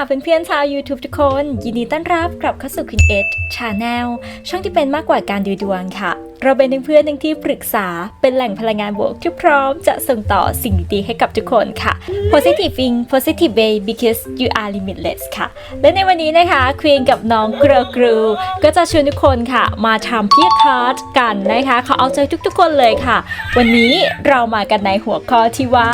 ค่ะเพื่อนๆชาว YouTube ทุกคน ยินดีต้อนรับกลับเข้าสู่คุณเอ h ชาแนลช่องที่เป็นมากกว่าการดูดวงค่ะ เราเป็นเพื่อนทั้งที่ปรึกษาเป็นแหล่งพลังงานบวกที่พร้อมจะส่งต่อสิ่งดีๆให้กับทุกคนค่ะ positive ing positive way because you are limitless ค่ะ และในวันนี้นะคะควีนกับน้องเกรอกรูก็จะชวนทุกคนค่ะ มาทำพี่คาร์ดกันนะคะเขาเอาใจทุกๆคนเลยค่ะ วันนี้เรามากันในหัวข้อที่ว่า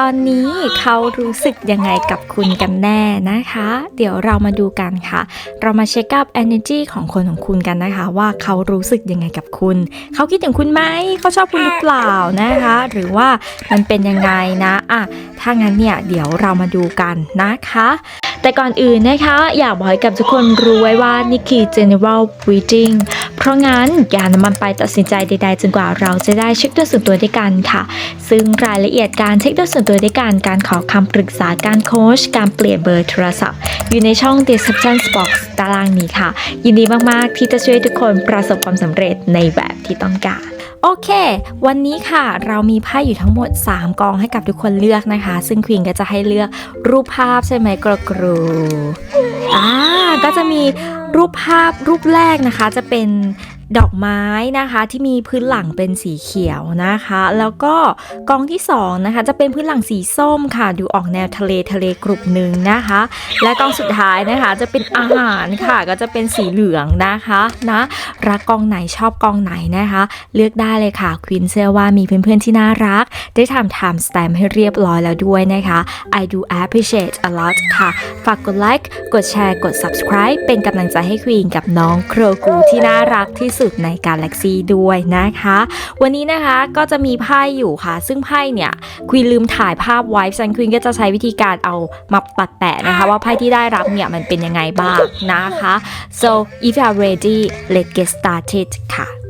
ตอนนี้เขารู้สึกยังไงกับคุณกันแน่นะคะ เดี๋ยวเรามาดูกันค่ะ เรามาเช็คกับ energy ของคนของคุณกันนะคะ ว่าเขารู้สึกยังไงกับคุณ เขาคิดถึงคุณไหมเขาชอบคุณหรือเปล่านะคะ หรือว่ามันเป็นยังไงนะอะถ้างั้นเนี่ยเดี๋ยวเรามาดูกันนะคะ แต่ก่อนอื่นนะคะ อยากบอกให้กับทุกคนรู้ไว้ว่านี่คือ general reading เพราะงั้นอย่านำมันไปตัดสินใจใดๆจนกว่าเราจะได้เช็คด้วยส่วนตัวด้วยกันค่ะ ซึ่งรายละเอียดการเช็คด้วยส่วนตัวด้วยกัน การขอคำปรึกษาการโค้ชการเปลี่ยนเบอร์โทรศัพท์ อยู่ในช่อง description box ตารางนี้ค่ะ ยินดีมากๆที่จะช่วยทุกคนประสบความสำเร็จในแบบที่ต้องการ โอเค วันนี้ค่ะเรามีไพ่อยู่ทั้งหมด 3 กองให้กับทุกคนเลือกนะคะ ซึ่งควีนก็จะให้เลือกรูปภาพใช่ไหมกรกรูอ่าก็จะมีรูปภาพรูปแรกนะคะ จะเป็นดอกไม้นะคะที่มีพื้นหลังเป็นสีเขียวนะคะ แล้วก็กองที่2นะคะจะเป็นพื้นหลังสีส้มค่ะ ดูออกแนวทะเลทะเลกรุบหนึ่งนะคะ และกองสุดท้ายนะคะจะเป็นอาหารค่ะก็จะเป็นสีเหลืองนะคะนะรักกองไหนชอบกองไหนนะคะ เลือกได้เลยค่ะควินเชื่อว่ามีเพื่อนๆที่น่ารัก ได้ทำ time stamp ให้เรียบร้อยแล้วด้วยนะคะ I do appreciate a lot ค่ะ ฝากกดไลค์กดแชร์กด subscribe เป็นกำลังใจให้ควีนกับน้องโครกูที่น่ารักที่สุดในกาแล็กซีด้วยนะคะ วันนี้นะคะก็จะมีไพ่อยู่ค่ะ ซึ่งไพ่เนี่ยควีนลืมถ่ายภาพไว้ซันควีนก็จะใช้วิธีการเอามาตัดแปะนะคะ ว่าไพ่ที่ได้รับเนี่ยมันเป็นยังไงบ้างนะคะ so if you are ready let's get started ค่ะ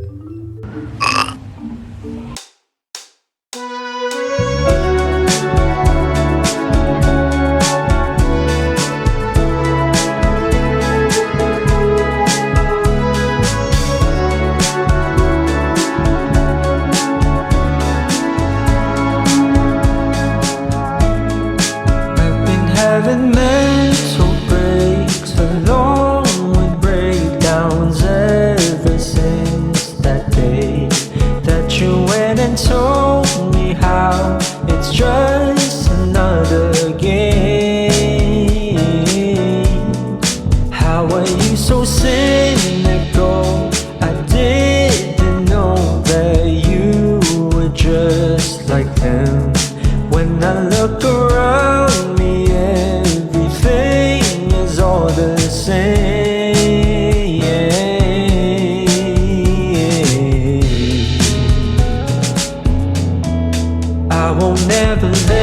never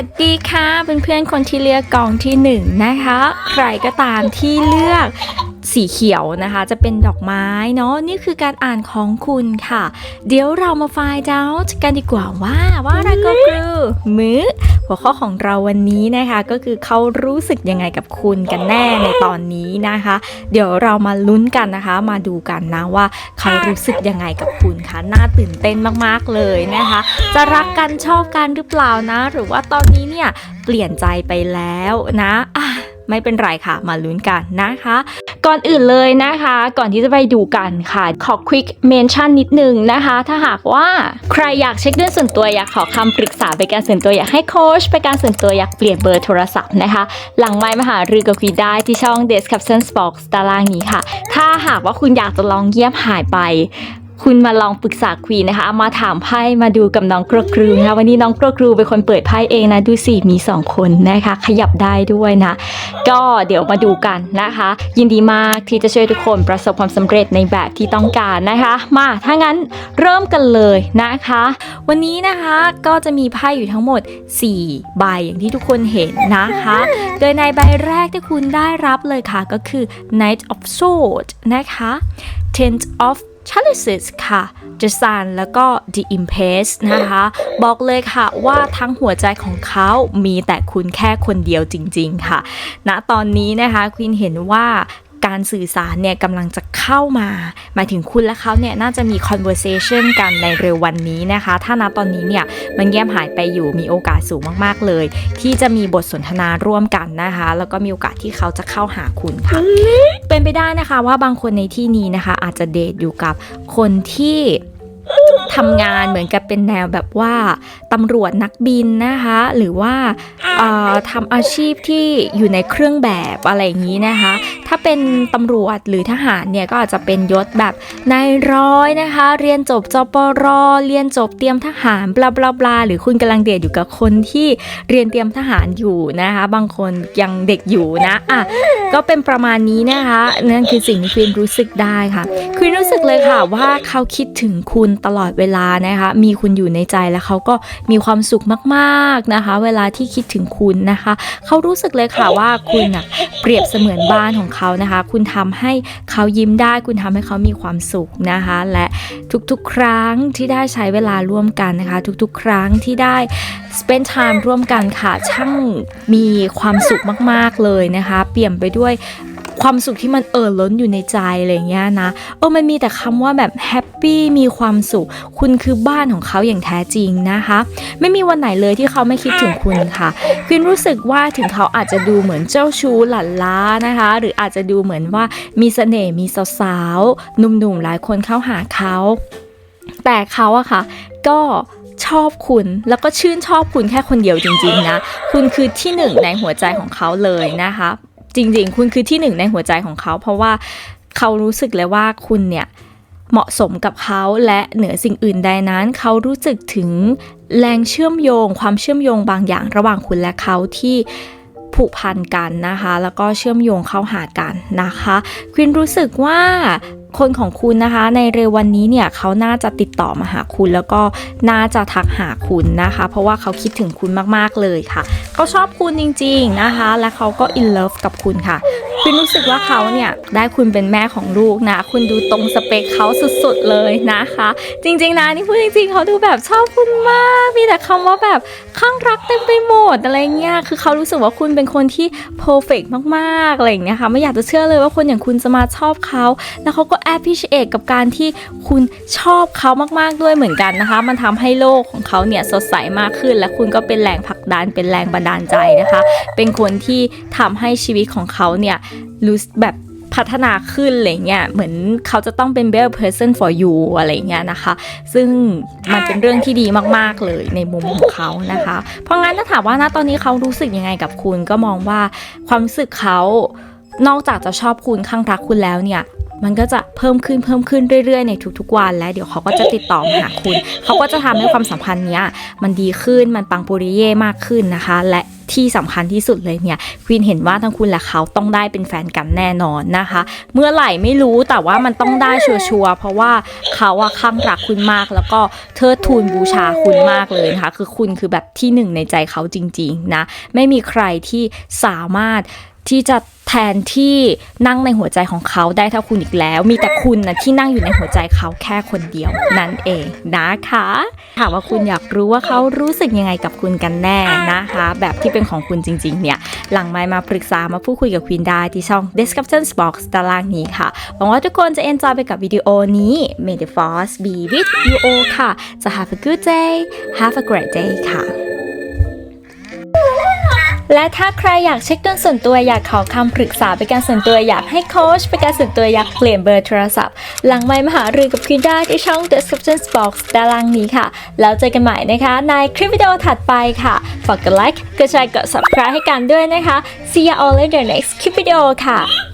วัสดีค่ะเพื่อนๆคนที่เลือกกองที่หนึ่งนะคะ ใครก็ตามที่เลือก สีเขียวนะคะ จะเป็นดอกไม้เนาะนี่คือการอ่านของคุณค่ะ เดี๋ยวเรามาไฟล์ดาวกันดีกว่าว่าว่าอะไรก็คือมือหัวข้อของเราวันนี้นะคะก็คือเขารู้สึกยังไงกับคุณกันแน่ในตอนนี้นะคะ เดี๋ยวเรามาลุ้นกันนะคะ มาดูกันนะว่าเขารู้สึกยังไงกับคุณคะน่าตื่นเต้นมากๆเลยนะคะ จะรักกันชอบกันหรือเปล่านะ หรือว่าตอนนี้เนี่ยเปลี่ยนใจไปแล้วนะอะ ไม่เป็นไรค่ะ มาลุ้นกันนะคะ ก่อนอื่นเลยนะคะ ก่อนที่จะไปดูกันค่ะ ขอ quick mention นิดนึงนะคะ ถ้าหากว่าใครอยากเช็คเรื่องส่วนตัวอยากขอคำปรึกษาไปการส่วนตัวอยากให้โค้ชไปการส่วนตัวอยากเปลี่ยนเบอร์โทรศัพท์นะคะ หลังไมค์มาหารือกับคุยได้ที่ช่อง description box ตารางนี้ค่ะ ถ้าหากว่าคุณอยากจะลองเยี่ยบหายไป คุณมาลองปรึกษาควีนนะคะ มาถามไพ่มาดูกับน้องกรกรูนะคะวันนี้น้องกรกรูเป็นคนเปิดไพ่เองนะดูสิมีสองคนนะคะ ขยับได้ด้วยนะ ก็เดี๋ยวมาดูกันนะคะ ยินดีมากที่จะช่วยทุกคนประสบความสำเร็จในแบบที่ต้องการนะคะ มาถ้างั้นเริ่มกันเลยนะคะ วันนี้นะคะก็จะมีไพ่อยู่ทั้งหมด 4 ใบอย่างที่ทุกคนเห็นนะคะ โดยในใบแรกที่คุณได้รับเลยค่ะก็คือ Knight of Swords นะคะ Ten of Chalices ค่ะ The Sun แล้วก็ The Impress นะคะ บอกเลยค่ะว่าทั้งหัวใจของเขามีแต่คุณแค่คนเดียวจริงๆค่ะณตอนนี้นะคะควีนเห็นว่า การสื่อสารเนี่ยกำลังจะเข้ามา หมายถึงคุณและเขาเนี่ยน่าจะมี conversation กันในเร็ววันนี้นะคะ ถ้าณตอนนี้เนี่ยมันแย้มหายไปอยู่มีโอกาสสูงมากๆเลย ที่จะมีบทสนทนาร่วมกันนะคะ แล้วก็มีโอกาสที่เขาจะเข้าหาคุณค่ะเป็นไปได้นะคะว่าบางคนในที่นี้นะคะ อาจจะเดทอยู่กับคนที่ ทำงานเหมือนกับเป็นแนวแบบว่าตำรวจนักบินนะคะ หรือว่าเอ่อทำอาชีพที่อยู่ในเครื่องแบบอะไรอย่างนี้นะคะ ถ้าเป็นตำรวจหรือทหารเนี่ยก็อาจจะเป็นยศแบบนายร้อยนะคะ เรียนจบจปรเรียนจบเตรียมทหารบลาบลาบลาหรือคุณกำลังเดทอยู่กับคนที่เรียนเตรียมทหารอยู่นะคะ บางคนยังเด็กอยู่นะอะก็เป็นประมาณนี้นะคะนั่นคือสิ่งที่ควีนรู้สึกได้ค่ะควีนรู้สึกเลยค่ะว่าเขาคิดถึงคุณตลอดเวลานะคะ มีคุณอยู่ในใจแล้วเขาก็มีความสุขมากๆนะคะ เวลาที่คิดถึงคุณนะคะ เขารู้สึกเลยค่ะว่าคุณน่ะเปรียบเสมือนบ้านของเขานะคะ คุณทำให้เขายิ้มได้ คุณทำให้เขามีความสุขนะคะ และทุกๆ ครั้งที่ได้ใช้เวลาร่วมกันนะคะ ทุกๆ ครั้งที่ได้ spend time ร่วมกันค่ะช่างมีความสุขมาก ๆเลยนะคะ เปี่ยมไปด้วย ความสุขที่มันเอ่อล้นอยู่ในใจอะไรอย่างเงี้ยนะเออมันมีแต่คำว่าแบบแฮปปี้มีความสุข คุณคือบ้านของเขาอย่างแท้จริงนะคะ ไม่มีวันไหนเลยที่เขาไม่คิดถึงคุณค่ะควินรู้สึกว่าถึงเขาอาจจะดูเหมือนเจ้าชู้หลั่นล้านะคะ หรืออาจจะดูเหมือนว่ามีเสน่ห์มีสาวๆหนุ่มๆหลายคนเข้าหาเขา แต่เขาอะค่ะ ก็ชอบคุณแล้วก็ชื่นชอบคุณแค่คนเดียวจริงๆนะ คุณคือที่หนึ่งในหัวใจของเขาเลยนะคะ จริง ๆ คุณคือที่หนึ่งในหัวใจของเขา เพราะว่าเขารู้สึกเลยว่าคุณเนี่ยเหมาะสมกับเขาและเหนือสิ่งอื่นใดนั้น เขารู้สึกถึงแรงเชื่อมโยง ความเชื่อมโยงบางอย่างระหว่างคุณและเขาที่ ผูกพันกันนะคะ แล้วก็เชื่อมโยงเข้าหากันนะคะควินรู้สึกว่าคนของคุณนะคะในเร็ววันนี้เนี่ยเขาน่าจะติดต่อมาหาคุณ แล้วก็น่าจะทักหาคุณนะคะ เพราะว่าเขาคิดถึงคุณมากๆเลยค่ะเขาชอบคุณจริงๆนะคะ และเขาก็อินเลิฟกับคุณค่ะ คุณรู้สึกว่าเขาเนี่ยได้คุณเป็นแม่ของลูกนะ คุณดูตรงสเปคเขาสุดๆเลยนะคะ จริงๆนะนี่พูดจริงๆเขาดูแบบชอบคุณมากมีแต่คำว่าแบบข้างรักเต็มไปหมดอะไรเงี้ยคือเขารู้สึกว่าคุณเป็นคนที่ perfect มากๆอะไรอย่างเงี้ยค่ะไม่อยากจะเชื่อเลยว่าคนอย่างคุณจะมาชอบเขาแล้วเขาก็ appreciate กับการที่คุณชอบเขามากๆด้วยเหมือนกันนะคะ มันทำให้โลกของเขาเนี่ยสดใสมากขึ้น และคุณก็เป็นแรงผลักดันเป็นแรงบันดาลใจนะคะ เป็นคนที่ทำให้ชีวิตของเขาเนี่ย รู้สึกแบบพัฒนาขึ้นอะไรเงี้ย เหมือนเขาจะต้องเป็น better person for you อะไรเงี้ยนะคะ ซึ่งมันเป็นเรื่องที่ดีมาก ๆ เลยในมุมของเขานะคะ เพราะงั้นถ้าถามว่าณตอนนี้เขารู้สึกยังไงกับคุณก็มองว่าความรู้สึกเขานอกจากจะชอบคุณข้างรักคุณแล้วเนี่ย มันก็จะเพิ่มขึ้นเพิ่มขึ้นเรื่อยๆในทุกๆวันและเดี๋ยวเขาก็จะติดต่อมาหาคุณ เขาก็จะทำให้ความสัมพันธ์เนี้ยมันดีขึ้นมันปังปุริเย่มากขึ้นนะคะ และที่สำคัญที่สุดเลยเนี่ยควีนเห็นว่าทั้งคุณและเขาต้องได้เป็นแฟนกันแน่นอนนะคะ เมื่อไหร่ไม่รู้แต่ว่ามันต้องได้ชัวร์ๆเพราะว่าเขาอะข้างรักคุณมาก แล้วก็เทิดทูนบูชาคุณมากเลยนะคะ คือคุณคือแบบที่หนึ่งในใจเขาจริง ๆ นะ ไม่มีใครที่สามารถ ที่จะแทนที่นั่งในหัวใจของเขาได้เท่าคุณอีกแล้ว มีแต่คุณนะที่นั่งอยู่ในหัวใจเขาแค่คนเดียว นั่นเองนะคะถามว่าคุณอยากรู้ว่าเขารู้สึกยังไงกับคุณกันแน่นะคะ แบบที่เป็นของคุณจริงๆ เนี่ย หลังไมมาปรึกษามาพูดคุยกับควีนได้ที่ช่อง description box ตารางนี้ค่ะหวังว่าทุกคนจะ enjoy ไปกับวิดีโอนี้ May the force be with you all ค่ะจะ have a good day have a great day ค่ะ และถ้าใครอยากเช็คดวงส่วนตัวอยากขอคำปรึกษาเป็นการส่วนตัวอยากให้โค้ชเป็นการส่วนตัวอยากเปลี่ยนเบอร์โทรศัพท์ หลังไม้มาหารือกับคุณได้ที่ช่อง description box ด้านล่างนี้ค่ะ แล้วเจอกันใหม่นะคะในคลิปวิดีโอถัดไปค่ะ ฝากกดไลค์กดแชร์กด subscribe ให้กันด้วยนะคะ see you all in the next คลิปวิดีโอค่ะ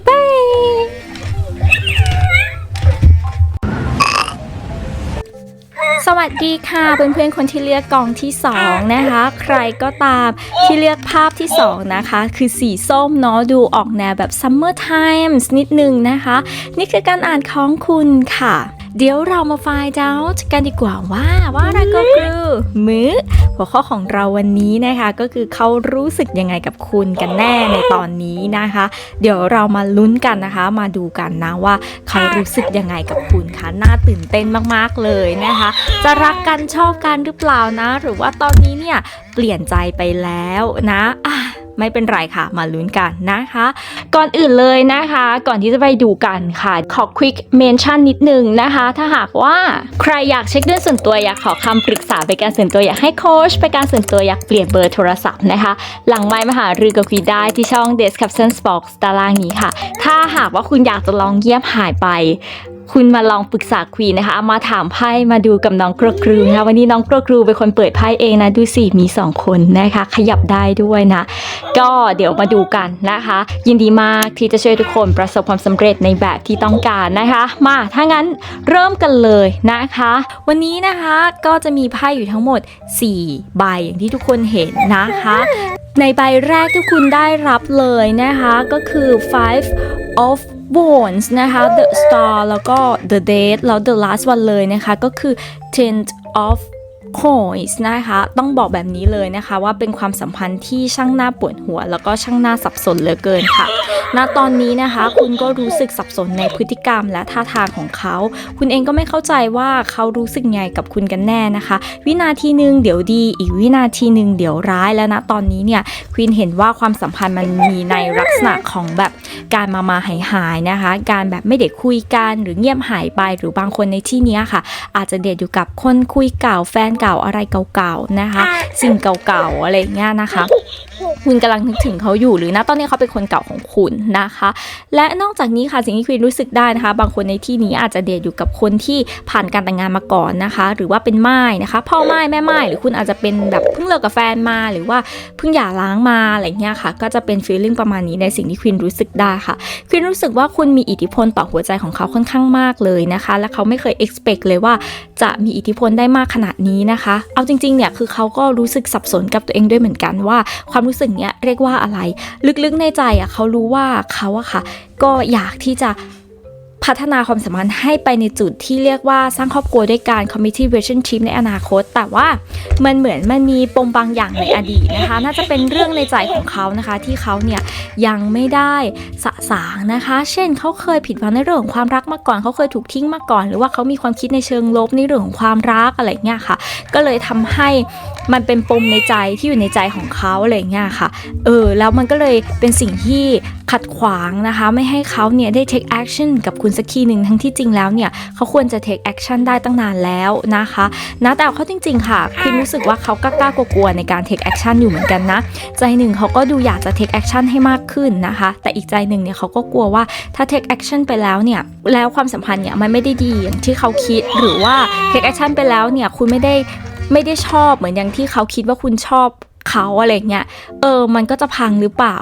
สวัสดีค่ะเพื่อนๆคนที่เลือกกองที่2นะคะ ใครก็ตามที่เลือกภาพที่2นะคะ คือสีส้มเนาะดูออกแนวแบบ Summer Times นิดนึงนะคะ นี่คือการอ่านของคุณค่ะ เดี๋ยวเรามาไฟล์ดากันดีกว่าว่าว่าอะไรก็คือมื้อ หัวข้อของเราวันนี้นะคะก็คือเขารู้สึกยังไงกับคุณกันแน่ในตอนนี้นะคะ เดี๋ยวเรามาลุ้นกันนะคะ มาดูกันนะว่าเขารู้สึกยังไงกับคุณคะน่าตื่นเต้นมากๆเลยนะคะ จะรักกันชอบกันหรือเปล่านะ หรือว่าตอนนี้เนี่ยเปลี่ยนใจไปแล้วนะอะ ไม่เป็นไรค่ะ มาลุ้นกันนะคะ ก่อนอื่นเลยนะคะ ก่อนที่จะไปดูกันค่ะขอ quick mention นิดนึงนะคะ ถ้าหากว่าใครอยากเช็คเรื่องส่วนตัวอยากขอคำปรึกษาไปการส่วนตัวอยากให้โค้ชไปการส่วนตัวอยากเปลี่ยนเบอร์โทรศัพท์นะคะ หลังไมค์มาหารือกับคุยได้ที่ช่อง Description Box ตารางนี้ค่ะ ถ้าหากว่าคุณอยากจะลองเงียบหายไป คุณมาลองปรึกษาควีนนะคะ มาถามไพ่มาดูกับน้องกรกรูนะคะวันนี้น้องกรกรูเป็นคนเปิดไพ่เองนะดูสิมีสองคนนะคะ ขยับได้ด้วยนะ ก็เดี๋ยวมาดูกันนะคะ ยินดีมากที่จะช่วยทุกคนประสบความสำเร็จในแบบที่ต้องการนะคะ มาถ้างั้นเริ่มกันเลยนะคะ วันนี้นะคะก็จะมีไพ่อยู่ทั้งหมด 4 ใบอย่างที่ทุกคนเห็นนะคะในใบแรกที่คุณได้รับเลยนะคะ ก็คือ five of Bones นะคะ the star แล้วก็ the Date แล้ว the last one เลยนะคะ ก็คือ Tent of coins นะคะ ต้องบอกแบบนี้เลยนะคะว่าเป็นความสัมพันธ์ที่ช่างน่าปวดหัว แล้วก็ช่างน่าสับสนเหลือเกินค่ะ ณ ตอนนี้นะคะ คุณก็รู้สึกสับสนในพฤติกรรมและท่าทางของเขา คุณเองก็ไม่เข้าใจว่าเขารู้สึกไงกับคุณกันแน่นะคะ วินาทีหนึ่งเดี๋ยวดี อีกวินาทีหนึ่งเดี๋ยวร้าย แล้วนะตอนนี้เนี่ยควีนเห็นว่าความสัมพันธ์มันมีในลักษณะของแบบการมามาหายหายๆนะคะ การแบบไม่ได้คุยกันหรือเงียบหายไป หรือบางคนในที่นี้ค่ะ อาจจะเดทอยู่กับคนคุยเก่าแฟนเก่าอะไรเก่าๆนะคะ สิ่งเก่าๆอะไรอย่างเงี้ยนะคะ คุณกำลังนึกถึงเขาอยู่หรือนะตอนนี้เขาเป็นคนเก่าของคุณนะคะ และนอกจากนี้ค่ะสิ่งที่ควีนรู้สึกได้นะคะ บางคนในที่นี้อาจจะเดทอยู่กับคนที่ผ่านการแต่งงานมาก่อนนะคะ หรือว่าเป็นม่ายนะคะ พ่อม่ายแม่ม่ายหรือคุณอาจจะเป็นแบบเพิ่งเลิกกับแฟนมาหรือว่าเพิ่งหย่าร้างมาอะไรเงี้ยค่ะ ก็จะเป็นฟีลลิ่งประมาณนี้ในสิ่งที่ควีนรู้สึกได้ค่ะควีนรู้สึกว่าคุณมีอิทธิพลต่อหัวใจของเขาค่อนข้างมากเลยนะคะ และเขาไม่เคย expect เลยว่าจะมีอิทธิพลได้มากขนาดนี้นะคะ เอาจริงๆเนี่ยคือเขาก็รู้สึกสับสนกับตัวเองด้วยเหมือนกันว่าความรู้สึกเนี้ยเรียกว่าอะไร ลึกๆในใจอะเขารู้ว่าเขาอะค่ะ ก็อยากที่จะ พัฒนาความสัมพันธ์ให้ไปในจุดที่เรียกว่าสร้างครอบครัวด้วยการ committee relationship ในอนาคต แต่ว่ามันเหมือนมันมีปมบางอย่างในอดีตนะคะ น่าจะเป็นเรื่องในใจของเขานะคะ ที่เขาเนี่ยยังไม่ได้สะสางนะคะ เช่นเขาเคยผิดหวังในเรื่องของความรักมาก่อน เขาเคยถูกทิ้งมาก่อน หรือว่าเขามีความคิดในเชิงลบในเรื่องของความรักอะไรเงี้ยค่ะ ก็เลยทำให้มันเป็นปมในใจที่อยู่ในใจของเขาอะไรเงี้ยค่ะ เออ แล้วมันก็เลยเป็นสิ่งที่ขัดขวางนะคะ ไม่ให้เขาเนี่ยได้ take action กับคุณสักทีหนึ่งทั้งที่จริงแล้วเนี่ยเขาควรจะ take action ได้ตั้งนานแล้วนะคะนะแต่เอาเขาจริง ๆ ค่ะคือรู้สึกว่าเขากล้าๆกลัวๆในการ take action อยู่เหมือนกันนะ ใจหนึ่งเขาก็ดูอยากจะ take action ให้มากขึ้นนะคะ แต่อีกใจหนึ่งเนี่ยเขาก็กลัวว่าถ้า take action ไปแล้วเนี่ยแล้วความสัมพันธ์เนี่ยมันไม่ได้ดีอย่างที่เขาคิดหรือว่า take action ไปแล้วเนี่ยคุณไม่ได้ไม่ได้ชอบเหมือนอย่างที่เขาคิดว่าคุณชอบ เขาอะไรเงี้ย เออ มันก็จะพังหรือเปล่า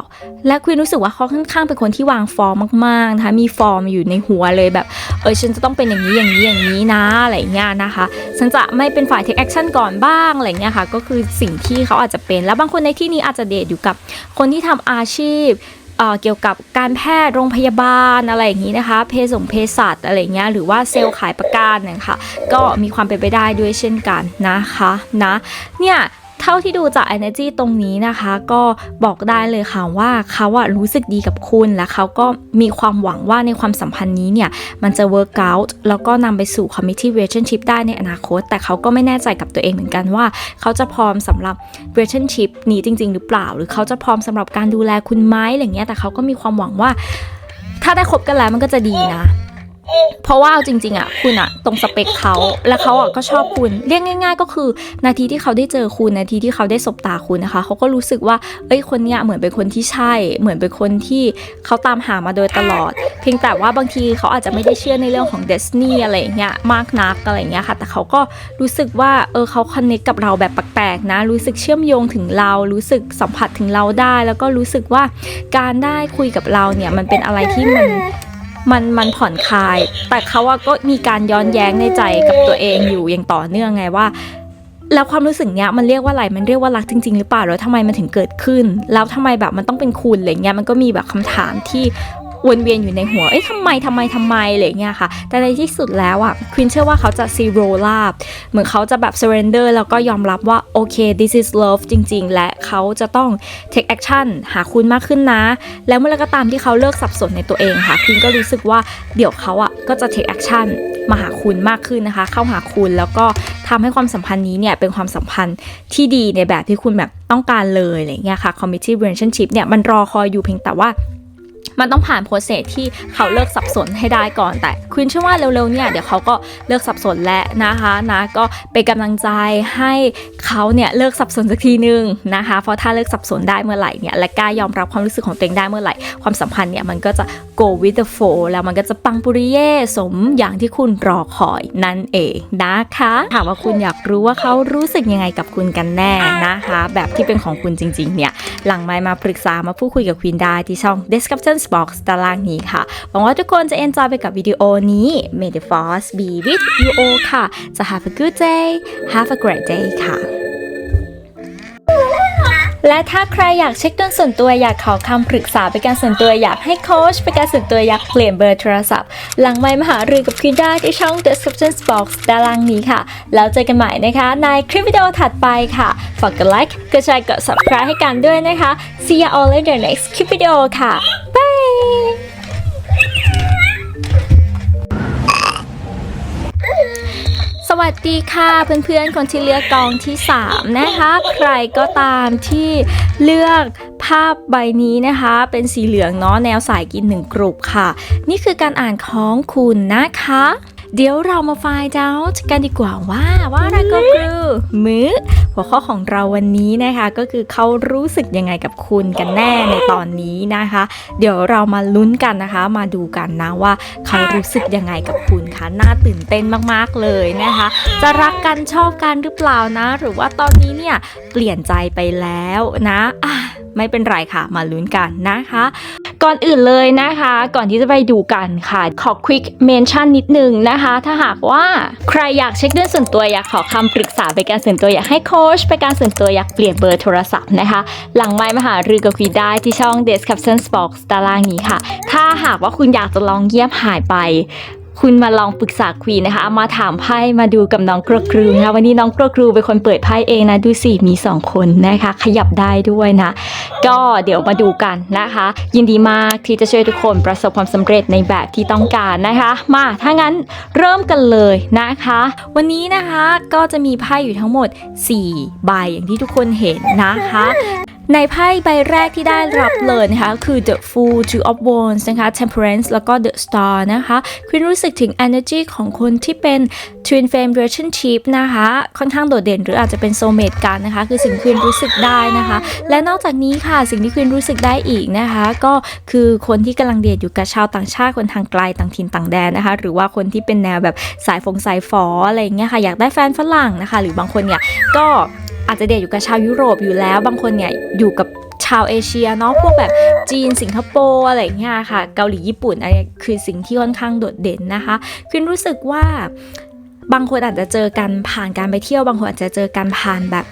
และควีนรู้สึกว่าเขาค่อนข้างเป็นคนที่วางฟอร์มมากๆนะคะ มีฟอร์มอยู่ในหัวเลยแบบ เออ ฉันจะต้องเป็นอย่างนี้อย่างนี้อย่างนี้นะ อะไรเงี้ยนะคะ ฉันจะไม่เป็นฝ่าย take action ก่อนบ้าง อะไรเงี้ยค่ะ ก็คือสิ่งที่เขาอาจจะเป็น แล้วบางคนในที่นี้อาจจะเดทอยู่กับคนที่ทำอาชีพเอ่อเกี่ยวกับการแพทย์โรงพยาบาลอะไรอย่างนี้นะคะเภสัชเภสัชอะไรเงี้ยหรือว่าเซลล์ขายประกันนะคะก็มีความเป็นไปได้ด้วยเช่นกันนะคะนะเนี่ย เท่าที่ดูจาก energy ตรงนี้นะคะ ก็บอกได้เลยค่ะว่าเขาอะรู้สึกดีกับคุณและเขาก็มีความหวังว่าในความสัมพันธ์นี้เนี่ย มันจะ work out แล้วก็นำไปสู่ committee relationship ได้ในอนาคต แต่เขาก็ไม่แน่ใจกับตัวเองเหมือนกันว่า เขาจะพร้อมสำหรับ relationship นี้จริง ๆ หรือเปล่า หรือเขาจะพร้อมสำหรับการดูแลคุณไหมอะไรเงี้ยแต่เขาก็มีความหวังว่า ถ้าได้คบกันแล้วมันก็จะดีนะ เพราะว่าเอาจริง ๆอะคุณอะ ตรงสเปคเขาและเขาอะก็ชอบคุณ เรียกง่าย ๆ ก็คือ นาทีที่เขาได้เจอคุณนาทีที่เขาได้สบตาคุณนะคะ เขาก็รู้สึกว่าเอ้ยคนเนี้ยเหมือนเป็นคนที่ใช่ เหมือนเป็นคนที่เขาตามหามาโดยตลอด เพียงแต่ว่าบางทีเขาอาจจะไม่ได้เชื่อในเรื่องของเดสนีอะไรเงี้ยมากนักอะไรเงี้ยค่ะ แต่เขาก็รู้สึกว่าเออเขาคอนเนคกับเราแบบแปลกๆนะ รู้สึกเชื่อมโยงถึงเรา รู้สึกสัมผัสถึงเราได้ แล้วก็รู้สึกว่าการได้คุยกับเราเนี่ยมันเป็นอะไรที่มัน มันมันผ่อนคลาย แต่เขาว่าก็มีการย้อนแย้งในใจกับตัวเองอยู่อย่างต่อเนื่องไงว่า แล้วความรู้สึกเนี้ยมันเรียกว่าอะไรมันเรียกว่ารักจริง ๆ หรือเปล่าแล้วทำไมมันถึงเกิดขึ้น แล้วทำไมแบบมันต้องเป็นคุณอะไรเงี้ยมันก็มีแบบคำถามที่ วนเวียนอยู่ในหัว เอ๊ะทำไมทำไมทำไมอะไรเงี้ยค่ะ แต่ในที่สุดแล้วอะควินเชื่อว่าเขาจะ zero ลาบ เหมือนเขาจะแบบ surrender แล้วก็ยอมรับว่า โอเค this is love จริง ๆ และเขาจะต้อง take action หาคุณมากขึ้นนะ แล้วเมื่อไรก็ตามที่เขาเลิกสับสนในตัวเองค่ะ ควินก็รู้สึกว่าเดี๋ยวเขาอะก็จะ take action มาหาคุณมากขึ้นนะคะ เข้าหาคุณแล้วก็ทำให้ความสัมพันธ์นี้เนี่ยเป็นความสัมพันธ์ที่ดีในแบบที่คุณแบบต้องการเลยอะไรเงี้ยค่ะ committed relationship เนี่ยมันรอคอยอยู่เพียงแต่ว่า มันต้องผ่านโปรเซสที่เขาเลิกสับสนให้ได้ก่อนแต่ควินเชื่อว่าเร็วๆเนี่ยเดี๋ยวเขาก็เลิกสับสนแล้วนะคะนะก็เป็นกำลังใจให้เขาเนี่ยเลิกสับสนสักทีนึงนะคะเพราะถ้าเลิกสับสนได้เมื่อไหร่เนี่ยและกล้ายอมรับความรู้สึกของตัวเองได้เมื่อไหร่ความสัมพันธ์เนี่ยมันก็จะ go with the flow แล้วมันก็จะปังปุริเย่สมอย่างที่คุณรอคอยนั่นเองนะคะถามว่าคุณอยากรู้ว่าเขารู้สึกยังไงกับคุณกันแน่นะคะ แบบที่เป็นของคุณจริงๆเนี่ยหลังไมมาปรึกษามาพูดคุยกับควีนได้ที่ช่อง description box ตารางนี้ค่ะ หวังว่าทุกคนจะ enjoy ไปกับวิดีโอนี้ May the force be with you all ค่ะ จะ have a good day have a great day ค่ะ และถ้าใครอยากเช็คดวงส่วนตัวอยากขอคำปรึกษาเป็นการส่วนตัวอยากให้โค้ชเป็นการส่วนตัวอยากเปลี่ยนเบอร์โทรศัพท์ หลังไม้มาหารือกับคุณได้ที่ช่อง description box ด้านล่างนี้ค่ะ แล้วเจอกันใหม่นะคะในคลิปวิดีโอถัดไปค่ะ ฝากกดไลค์กดแชร์กด subscribe ให้กันด้วยนะคะ see you all in the next คลิปวิดีโอค่ะ bye วัสดีค่ะเพื่อนๆคนที่เลือกกองที่ 3 นะคะ ใครก็ตามที่เลือกภาพใบนี้นะคะ เป็นสีเหลืองเนาะแนวสายกินหนึ่งกลุ่มค่ะ นี่คือการอ่านของคุณนะคะ เดี๋ยวเรามาไฟล์เจ้ากันดีกว่าว่าว่าอะไรก็คือมื้อ หัวข้อของเราวันนี้นะคะก็คือเขารู้สึกยังไงกับคุณกันแน่ในตอนนี้นะคะ เดี๋ยวเรามาลุ้นกันนะคะ มาดูกันนะว่าเขารู้สึกยังไงกับคุณคะน่าตื่นเต้นมากๆเลยนะคะ จะรักกันชอบกันหรือเปล่านะ หรือว่าตอนนี้เนี่ยเปลี่ยนใจไปแล้วนะอะไม่เป็นไรค่ะ มาลุ้นกันนะคะ ก่อนอื่นเลยนะคะ ก่อนที่จะไปดูกันค่ะ ขอ quick mention นิดนึงนะคะถ้าหากว่าใครอยากเช็คเรื่องส่วนตัวอยากขอคำปรึกษาไปการส่วนตัวอยากให้โค้ชไปการส่วนตัวอยากเปลี่ยนเบอร์โทรศัพท์นะคะ หลังไมค์มาหารือกับคุยได้ที่ช่อง description box ตารางนี้ค่ะ ถ้าหากว่าคุณอยากจะลองเงียบหายไป คุณมาลองปรึกษาควีนนะคะ มาถามไพ่มาดูกับน้องกรครูนะคะวันนี้น้องกรครูเป็นคนเปิดไพ่เองนะดูสิมีสองคนนะคะ ขยับได้ด้วยนะ ก็เดี๋ยวมาดูกันนะคะ ยินดีมากที่จะช่วยทุกคนประสบความสำเร็จในแบบที่ต้องการนะคะ มาถ้างั้นเริ่มกันเลยนะคะ วันนี้นะคะก็จะมีไพ่อยู่ทั้งหมด 4 ใบอย่างที่ทุกคนเห็นนะคะ ในไพ่ใบแรกที่ได้รับเลยนะคะ คือ The Fool Two of Wands นะคะ Temperance แล้วก็ The Star นะคะคุณรู้สึกถึง energy ของคนที่เป็น Twin Flame Relationship นะคะ ค่อนข้างโดดเด่นหรืออาจจะเป็น soulmate กันนะคะ คือสิ่งที่คุณรู้สึกได้นะคะ และนอกจากนี้ค่ะสิ่งที่คุณรู้สึกได้อีกนะคะ ก็คือคนที่กำลังเดทอยู่กับชาวต่างชาติคนทางไกลต่างถิ่นต่างแดนนะคะ หรือว่าคนที่เป็นแนวแบบสายฟงสายฟออะไรเงี้ยค่ะอยากได้แฟนฝรั่งนะคะ หรือบางคนเนี่ยก็ อาจจะเดทอยู่กับชาวยุโรปอยู่แล้ว บางคนเนี่ยอยู่กับชาวเอเชียเนาะพวกแบบจีนสิงคโปร์อะไรเงี้ยค่ะ เกาหลีญี่ปุ่นอันนี้คือสิ่งที่ค่อนข้างโดดเด่นนะคะคุณรู้สึกว่าบางคนอาจจะเจอกันผ่านการไปเที่ยวบางคนอาจจะเจอกันผ่านแบบ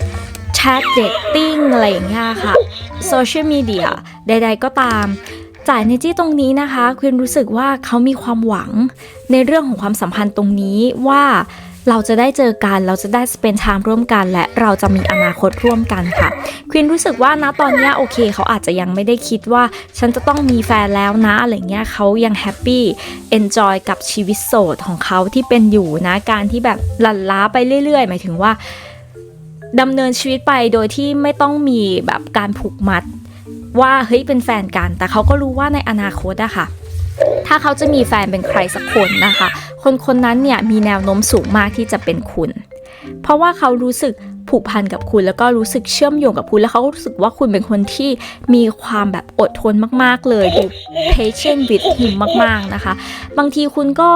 แชทเดทติ้งอะไรอย่างเงี้ยค่ะโซเชียลมีเดียใด ๆ ก็ตามจ่ายในจี้ตรงนี้นะคะคุณรู้สึกว่าเขามีความหวังในเรื่องของความสัมพันธ์ตรงนี้ว่า เราจะได้เจอกัน เราจะได้สเปนไทม์ร่วมกัน และเราจะมีอนาคตร่วมกันค่ะควินรู้สึกว่านะตอนนี้โอเค เขาอาจจะยังไม่ได้คิดว่า ฉันจะต้องมีแฟนแล้วนะอะไรเงี้ยเขายังแฮปปี้เอนจอยกับชีวิตโสดของเขาที่เป็นอยู่นะการที่แบบหลั่นล้าไปเรื่อยๆ หมายถึงว่าดำเนินชีวิตไปโดยที่ไม่ต้องมีแบบการผูกมัดว่าเฮ้ยเป็นแฟนกัน แต่เขาก็รู้ว่าในอนาคตอะค่ะ ถ้าเขาจะมีแฟนเป็นใครสักคนนะคะ คนคนนั้นเนี่ยมีแนวโน้มสูงมากที่จะเป็นคุณ เพราะว่าเขารู้สึกผูกพันกับคุณแล้วก็รู้สึกเชื่อมโยงกับคุณแล้วเขารู้สึกว่าคุณเป็นคนที่มีความแบบอดทนมากๆเลยดู patient with him มากๆนะคะ บางทีคุณก็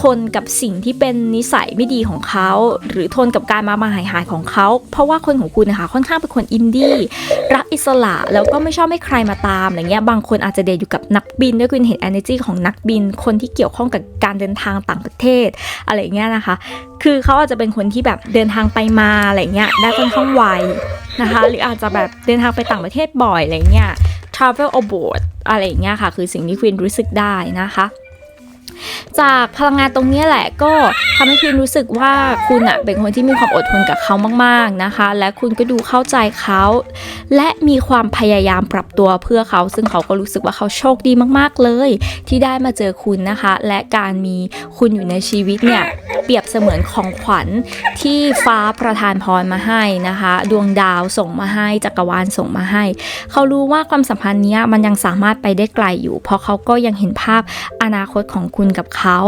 ทนกับสิ่งที่เป็นนิสัยไม่ดีของเขา หรือทนกับการมามาหายหายของเขา เพราะว่าคนของคุณนะคะค่อนข้างเป็นคนอินดี้รักอิสระแล้วก็ไม่ชอบให้ใครมาตามอะไรเงี้ยบางคนอาจจะเดทอยู่กับนักบินด้วยคุณเห็น energy ของนักบิน คนที่เกี่ยวข้องกับการเดินทางต่างประเทศอะไรเงี้ยนะคะ คือเขาอาจจะเป็นคนที่แบบเดินทางไปมาอะไรเงี้ยได้ค่อนข้างไวนะคะหรืออาจจะแบบเดินทางไปต่างประเทศบ่อยอะไรเงี้ย travel abroad อะไรเงี้ยค่ะ คือสิ่งที่ควีนรู้สึกได้นะคะ จากพลังงานตรงนี้แหละก็ทำให้ควีนรู้สึกว่าคุณอะเป็นคนที่มีความอดทนกับเขามากๆนะคะ และคุณก็ดูเข้าใจเขา และมีความพยายามปรับตัวเพื่อเขา ซึ่งเขาก็รู้สึกว่าเขาโชคดีมากๆเลย ที่ได้มาเจอคุณนะคะ และการมีคุณอยู่ในชีวิตเนี่ยเปรียบเสมือนของขวัญที่ฟ้าประทานพรมาให้นะคะ ดวงดาวส่งมาให้จักรวาลส่งมาให้ เขารู้ว่าความสัมพันธ์เนี้ยมันยังสามารถไปได้ไกลอยู่ เพราะเขาก็ยังเห็นภาพอนาคตของคุณกับเขา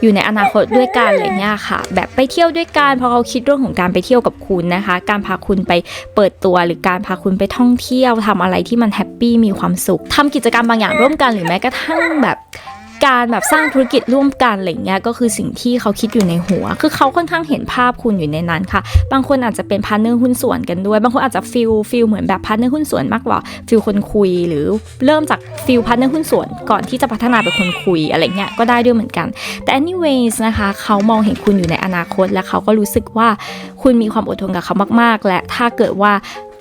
อยู่ในอนาคตด้วยกันอะไรเงี้ยค่ะ แบบไปเที่ยวด้วยกันเพราะเขาคิดเรื่องของการไปเที่ยวกับคุณนะคะ การพาคุณไปเปิดตัวหรือการพาคุณไปท่องเที่ยวทำอะไรที่มันแฮปปี้มีความสุขทำกิจกรรมบางอย่างร่วมกันหรือแม้กระทั่งแบบ การแบบสร้างธุรกิจร่วมกันอะไรเงี้ยก็คือสิ่งที่เขาคิดอยู่ในหัว คือเขาค่อนข้างเห็นภาพคุณอยู่ในนั้นค่ะ บางคนอาจจะเป็นพาร์ทเนอร์หุ้นส่วนกันด้วย บางคนอาจจะฟิลฟิลเหมือนแบบพาร์ทเนอร์หุ้นส่วนมากกว่าฟิลคนคุย หรือเริ่มจากฟิลพาร์ทเนอร์หุ้นส่วนก่อนที่จะพัฒนาเป็นคนคุยอะไรเงี้ยก็ได้ด้วยเหมือนกัน แต่ anyways นะคะเขามองเห็นคุณอยู่ในอนาคต และเขาก็รู้สึกว่าคุณมีความอดทนกับเขามาก ๆ และถ้าเกิดว่า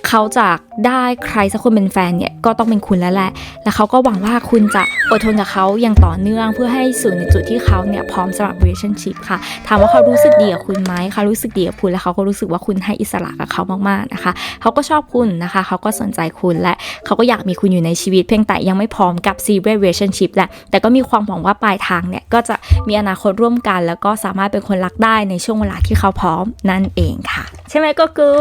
เขาจะได้ใครสักคนเป็นแฟนเนี่ยก็ต้องเป็นคุณแล้วแหละ และเขาก็หวังว่าคุณจะอดทนกับเขาอย่างต่อเนื่องเพื่อให้สู่ในจุดที่เขาเนี่ยพร้อมสำหรับ relationship ค่ะ ถามว่าเขารู้สึกดีกับคุณไหมเขารู้สึกดีกับคุณและเขาก็รู้สึกว่าคุณให้อิสระกับเขามากๆนะคะ เขาก็ชอบคุณนะคะ เขาก็สนใจคุณและเขาก็อยากมีคุณอยู่ในชีวิต เพียงแต่ยังไม่พร้อมกับ serious relationship แหละ แต่ก็มีความหวังว่าปลายทางเนี่ยก็จะมีอนาคตร่วมกัน แล้วก็สามารถเป็นคนรักได้ในช่วงเวลาที่เขาพร้อมนั่นเองค่ะ ใช่ไหมก็คือ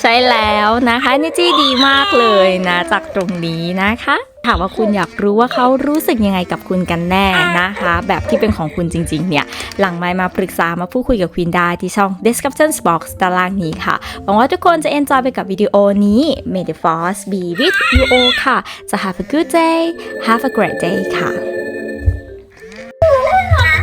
ใช่แล้วนะคะนี่จี้ดีมากเลยนะจากตรงนี้นะคะถามว่าคุณอยากรู้ว่าเขารู้สึกยังไงกับคุณกันแน่นะคะ แบบที่เป็นของคุณจริง ๆ เนี่ย หลังไมมาปรึกษามาพูดคุยกับควีนได้ที่ช่อง description box ตารางนี้ค่ะ หวังว่าทุกคนจะ enjoy ไปกับวิดีโอนี้ May the force be with you all ค่ะ จะ have a good day have a great day ค่ะ